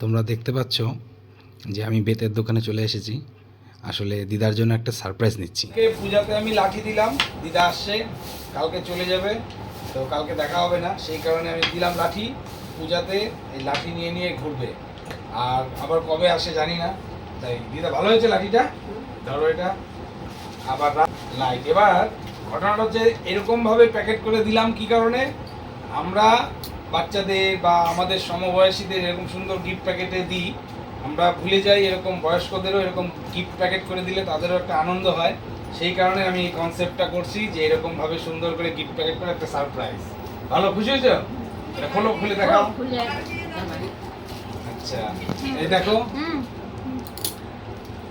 তোমরা দেখতে পাচ্ছ যে আমি বেতের দোকানে চলে এসেছি। আসলে দিদার জন্য একটা সারপ্রাইজ নিচ্ছি। পূজাতে আমি লাঠি দিলাম, দিদা আসছে, কালকে চলে যাবে, তো কালকে দেখা হবে না, সেই কারণে আমি দিলাম লাঠি, পূজাতে এই লাঠি নিয়ে নিয়ে ঘুরবে। আর আবার কবে আসে জানি না, তাই দিদা ভালো হয়েছে লাঠিটা? ধরো এটা। আবার লাইট এবার ঘটনাটা হচ্ছে এরকমভাবে প্যাকেট করে দিলাম কি কারণে? আমরা বাচ্চাদের বা আমাদের সমবয়সীদের এরকম সুন্দর গিফট প্যাকেটে দিই। আমরা ভুলে যাই এরকম বয়স্কদেরও এরকম গিফট প্যাকেট করে দিলে তাদেরও একটা আনন্দ হয়। সেই কারণে আমি এই কনসেপ্টটা করছি যে এরকমভাবে সুন্দর করে গিফট প্যাকেট করে একটা সারপ্রাইজ ভালো খুশি হয়েছো? এটা খোলো খুলে দেখাও। আচ্ছা এই দেখো।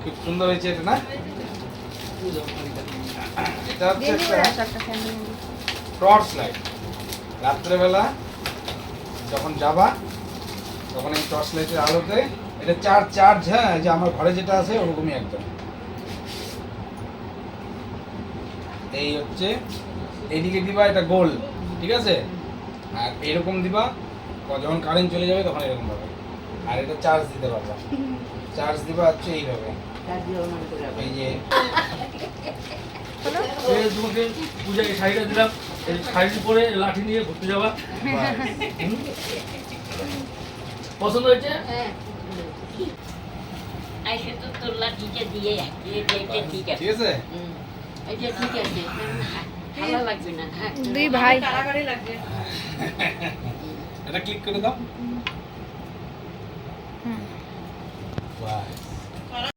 খুব সুন্দর হয়েছে এটা না? এটা হচ্ছে একটা একটা টর্চ লাইট রাত্রেবেলা যখন যাবা তখন এই টর্চ লাইটের আলোতে এটা চার্জ চার্জ হ্যাঁ যে আমার ঘরে যেটা আছে ওরকমই একদম। এই হচ্ছে এইদিকে দিবা এটা গোল ঠিক আছে? আর এরকম দিবা যখন কারেন্ট চলে যাবে তখন এরকম ভাবে আর এটা চার্জ দিতে পারবা। চার্জ দিবা হচ্ছে এইভাবে। এই যে তোমাকে পূজায় শাড়িটা দিলাম এই শাড়ির পরে লাঠি নিয়ে ঘুরতে যাওয়া। পছন্দ হয়েছে? হ্যাঁ। আইসে তো তোর লাঠিটা দিয়ে এটা এটা ঠিক আছে। ঠিক আছে। হুম, এটা ঠিক আছে ভালো লাগবে না। হ্যাঁ। দুই ভাই। এটা ক্লিক করে দাও। হুম।